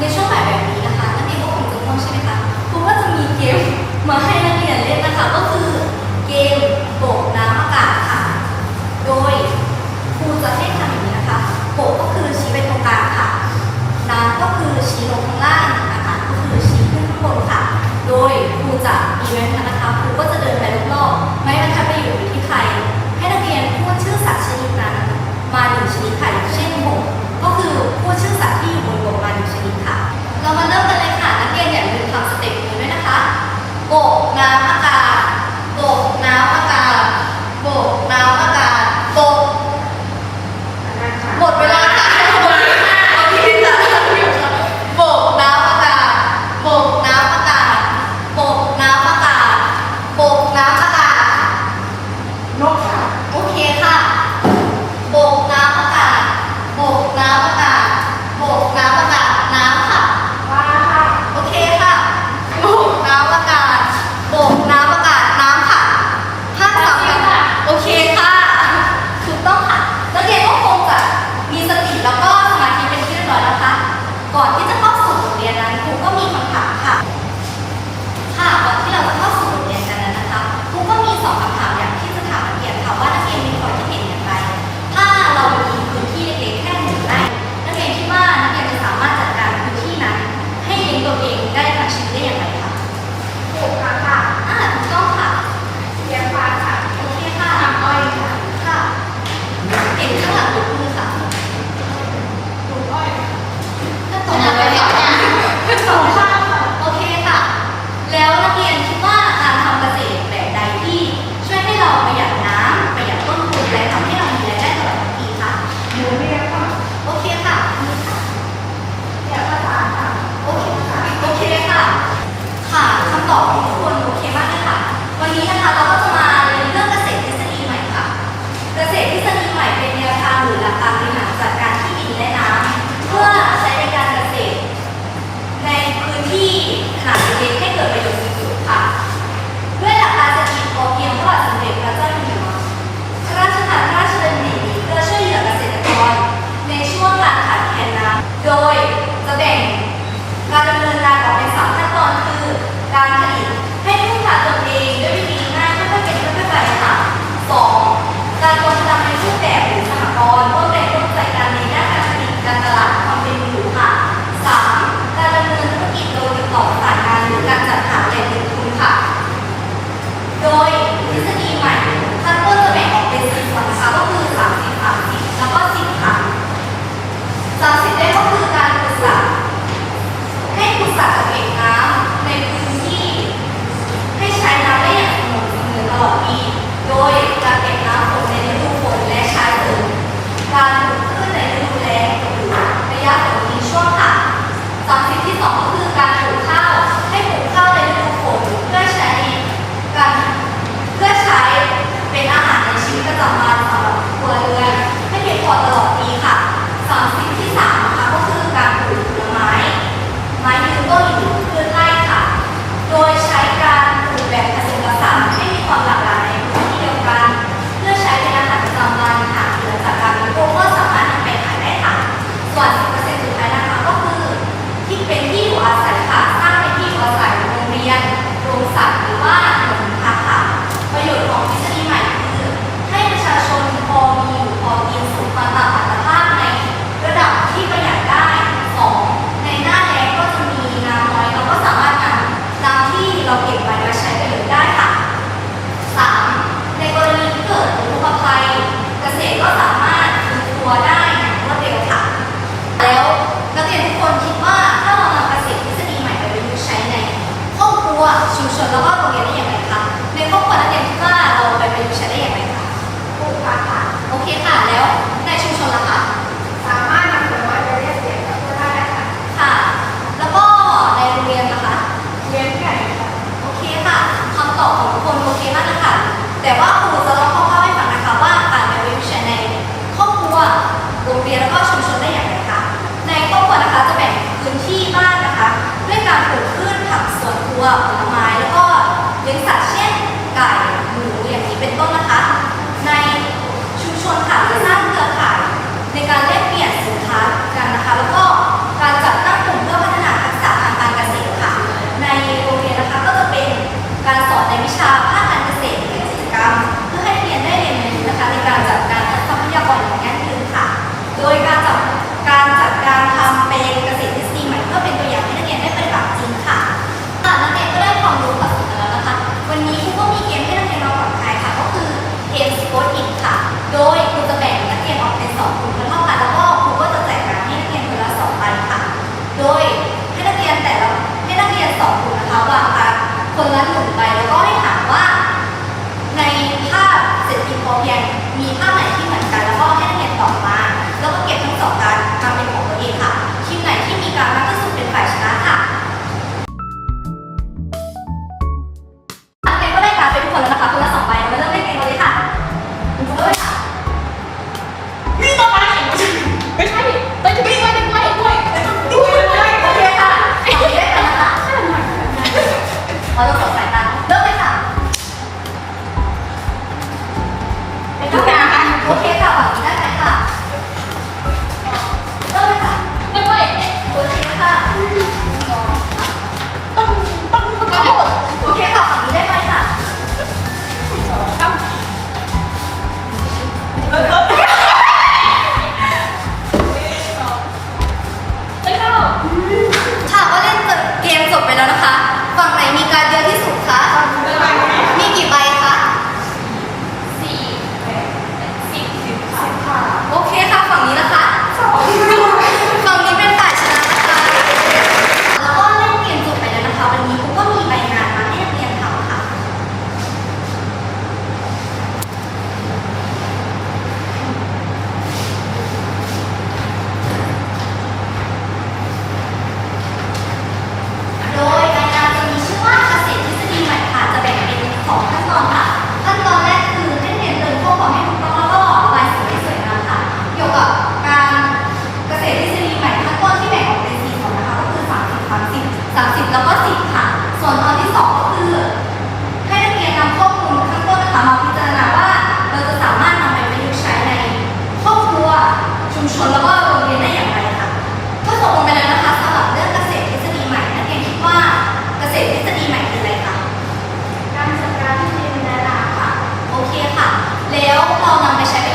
ในช่วงบ่ายแบบนี้นะคะนักเรียนก็คงจะง่องใช่ไหมคะครูก็จะมีเกมมาให้นักเรียนเล่นนะคะ ก็คือเกม では แล้วเรานำไปใช้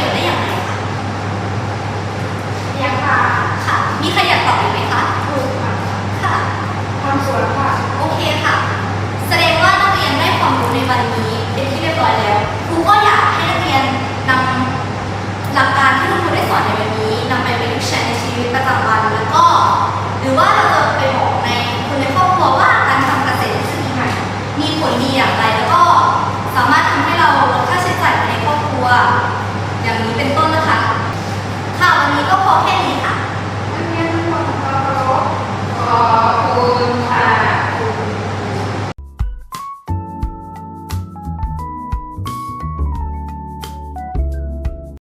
อย่างนี้เป็นต้นนะคะ ค่ะวันนี้ก็พอแค่